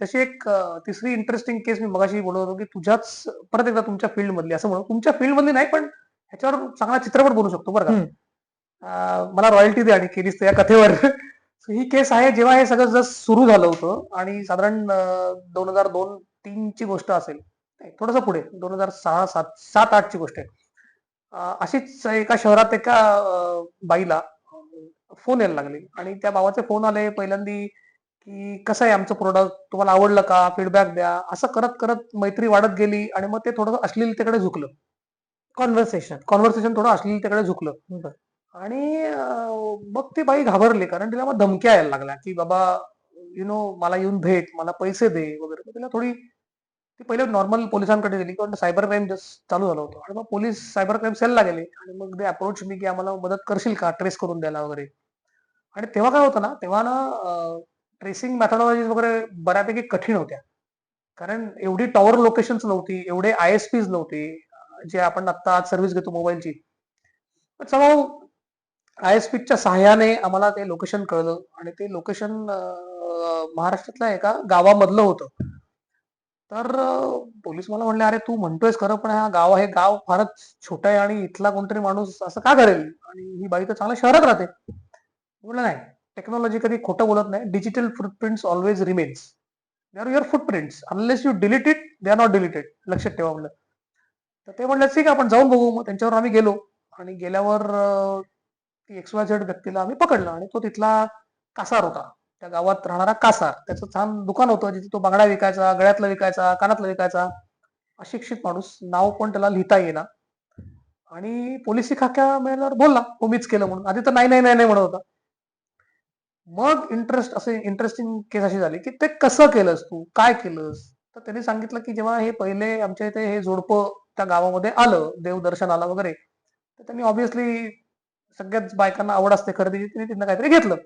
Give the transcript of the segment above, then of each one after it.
तशी एक तिसरी इंटरेस्टिंग केस मी मगाशी बोलत होतो की तुझ्याच परत एकदा तुमच्या फील्ड मधली असं म्हणू. तुमच्या फील्ड मधली नाही पण ह्याच्यावर चांगला चित्रपट बनू शकतो बरं. का. मला रॉयल्टी दे आणि केलीस या कथेवर. ही केस आहे जेव्हा हे सगळं जस्ट सुरू झालं होतं आणि साधारण दोन हजार दोन तीन ची गोष्ट असेल. थोडस पुढे दोन हजार सहा सात सात आठ ची गोष्ट आहे. अशीच एका शहरात एका बाईला फोन यायला लागले आणि त्या भावाचे फोन आले. पहिल्यांदी की कसं आहे आमचं प्रोडक्ट तुम्हाला आवडलं का? फीडबॅक द्या. असं करत करत मैत्री वाढत गेली आणि मग ते थोडं अश्लीलतेकडे झुकलं. कॉन्व्हर्सेशन कॉन्व्हर्सेशन थोडं अश्लीलतेकडे झुकलं. आणि मग ती बाई घाबरली कारण तिला मग धमक्या यायला लागल्या की बाबा यु नो मला येऊन भेट मला पैसे दे वगैरे. तिला थोडी ती पहिले नॉर्मल पोलिसांकडे गेली. कारण सायबर क्राईम जस्ट चालू झालं होतं. आणि मग पोलीस सायबर क्राईम सेलला गेले. आणि मग ते अप्रोच मी की आम्हाला मदत करशील का? ट्रेस करून द्यायला वगैरे. आणि तेव्हा काय होतं ना तेव्हा ना ट्रेसिंग मॅथॉलॉजीज वगैरे बऱ्यापैकी कठीण होत्या. कारण एवढी टॉवर लोकेशन्स नव्हती एवढे आय एस पीज नव्हते जे आपण आता आज सर्व्हिस घेतो मोबाईलची चला आय एस पीच्या सहाय्याने आम्हाला ते लोकेशन कळलं आणि ते लोकेशन महाराष्ट्रातल्या एका गावामधलं होतं. तर पोलीस मला म्हणले अरे तू म्हणतोयस खरं पण हा गाव आहे गाव फारच छोटं आहे आणि इथला कोणतरी माणूस असं का करेल? आणि ही बाई तर चांगल्या शहरात राहते. म्हटलं नाही टेक्नॉलॉजी कधी खोटं बोलत नाही. Digital footprints always remains they are your footprints unless you delete it they are not deleted लक्षात ठेवा म्हणलं तर ते म्हणलं ठीक आपण जाऊन बघू. मग त्यांच्यावर आम्ही गेलो. आणि गेल्यावर ती एक्स वाय झेड व्यक्तीला आम्ही पकडलं आणि तो तिथला कासार होता. त्या गावात राहणारा कासार. त्याचं छान दुकान होतं जिथे तो बांगडा विकायचा गळ्यातला विकायचा कानातला विकायचा. अशिक्षित माणूस. नाव पण त्याला लिहिता येईना. आणि पोलिसी खाक्या मिळाल्यावर बोलला हो मीच केलं म्हणून. आधी तर नाही नाही नाही नाही म्हणत होता. मग इंटरेस्ट असे इंटरेस्टिंग केस अशी झाली की ते कसं केलंस तू? काय केलंस? तर त्यांनी सांगितलं की जेव्हा हे पहिले आमच्या इथे हे जोडपं त्या गावामध्ये आलं देवदर्शन आला वगैरे तर त्यांनी ऑब्विसली सगळ्याच बायकांना आवड असते खरेदीची त्यांनी तिथनं काहीतरी घेतलं.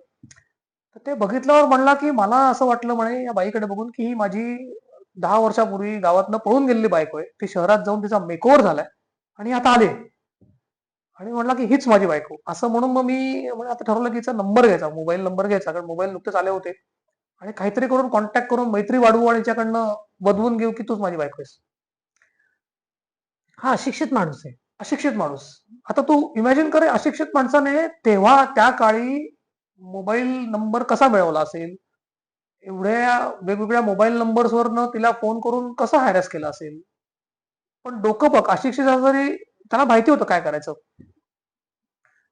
तर ते बघितल्यावर म्हणला की मला असं वाटलं म्हणे या बाईकडे बघून की ही माझी दहा वर्षापूर्वी गावातनं पळून गेलेली बायको आहे. ती शहरात जाऊन तिचा मेकओव्हर झालाय आणि आता आले आणि म्हटलं की हीच माझी बायको. असं म्हणून मग मी आता ठरवलं की हिचा नंबर घ्यायचा मोबाईल नंबर घ्यायचा कारण मोबाईल नुकतेच आले होते. आणि काहीतरी करून कॉन्टॅक्ट करून मैत्री वाढवू आणि हिच्याकडनं बदवून घेऊ की तूच माझी बायको आहेस. हा अशिक्षित माणूस आहे अशिक्षित माणूस. आता तू इमॅजिन कर अशिक्षित माणसाने तेव्हा त्या काळी मोबाईल नंबर कसा मिळवला असेल? एवढ्या वेगवेगळ्या मोबाईल नंबर्सवरनं तिला फोन करून कसा हॅरॅस केला असेल? पण डोकं बघ अशिक्षित जरी त्याला माहिती होतं काय करायचं.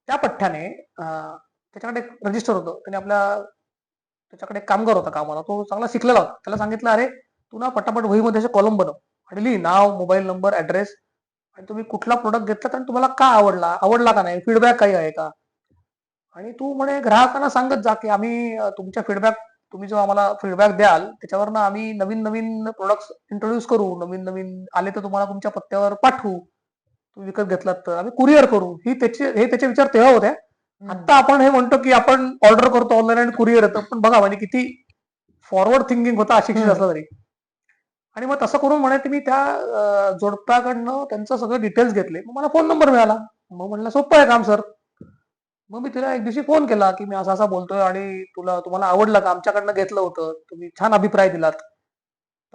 त्या पठ्ठ्याने त्याच्याकडे रजिस्टर होतं. त्याने आपल्या त्याच्याकडे कामगार होता कामाला. तो चांगला शिकलेला होता. त्याला सांगितलं अरे तू ना पटापट वहीमध्ये कॉलम बनव. आणि लिही नाव मोबाईल नंबर ऍड्रेस आणि तुम्ही कुठला प्रोडक्ट घेतला आणि तुम्हाला का आवडला आवडला का नाही? फीडबॅक काही आहे का? आणि तू म्हणे ग्राहकांना सांगत जा की आम्ही तुमच्या फीडबॅक तुम्ही जो आम्हाला फीडबॅक द्याल त्याच्यावरनं आम्ही नवीन नवीन प्रोडक्ट इंट्रोड्यूस करू. नवीन नवीन आले तर तुम्हाला तुमच्या पत्त्यावर पाठवू. विकत घेतलात तर. आम्ही कुरिअर करू. ही त्याचे हे त्याचे विचार तेव्हा होते. आता आपण हे म्हणतो की आपण ऑर्डर करतो ऑनलाईन आणि कुरिअर येतं. पण बघा म्हणजे किती फॉरवर्ड थिंकिंग होता अशिक्षित. असला तरी. आणि मग तसं करून म्हणे मी त्या जोडप्याकडनं त्यांचं सगळं डिटेल्स घेतले. मग मला फोन नंबर मिळाला. मग म्हणलं सोपं आहे काम सर मग मी तिला एक दिवशी फोन केला की मी असा असा बोलतोय आणि तुला तुम्हाला आवडलं का? आमच्याकडनं घेतलं होतं. तुम्ही छान अभिप्राय दिलात.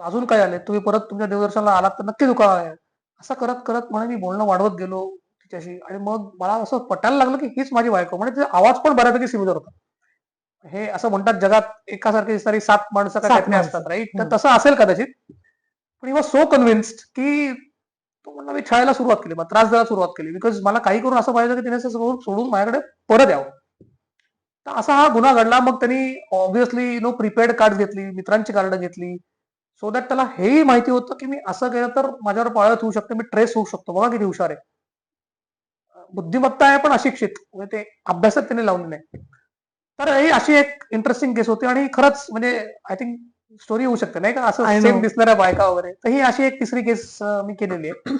अजून काय आले. तुम्ही परत तुमच्या देवदर्शनाला आलात तर नक्की दुकान आहे. असं करत करत म्हणे मी बोलणं वाढवत गेलो तिच्याशी. आणि मग मला असं पटायला लागलं की हीच माझी बायको. म्हणजे तिचा आवाज पण बऱ्यापैकी सिमिलर होता. हे असं म्हणतात जगात एकासारखी दिसणारी सात माणसं काय. असतात राईट तर. तसं असेल कदाचित. पण वॉज सो कन्व्हिन्स्ड की तो म्हणला मी छळायला सुरुवात केली मग त्रास द्यायला सुरुवात केली. बिकॉज मला काही करून असं पाहिजे की तिने सोडून माझ्याकडे परत यावं. तर असा हा गुन्हा घडला. मग त्यांनी obviously you know prepaid card घेतली मित्रांची कार्ड घेतली. सो दॅट त्याला हेही माहिती होतं की मी असं केलं तर माझ्यावर पाळत होऊ शकते मी ट्रेस होऊ शकतो. बघा किती हुशार आहे. बुद्धिमत्ता आहे पण अशिक्षित. म्हणजे ते अभ्यासात त्याने लावले नाही तर ही अशी एक इंटरेस्टिंग केस होती आणि खरंच म्हणजे आय थिंक स्टोरी होऊ शकते. नाही का? असं. सेम दिसणाऱ्या बायका वगैरे. तर ही अशी एक तिसरी केस मी केलेली आहे.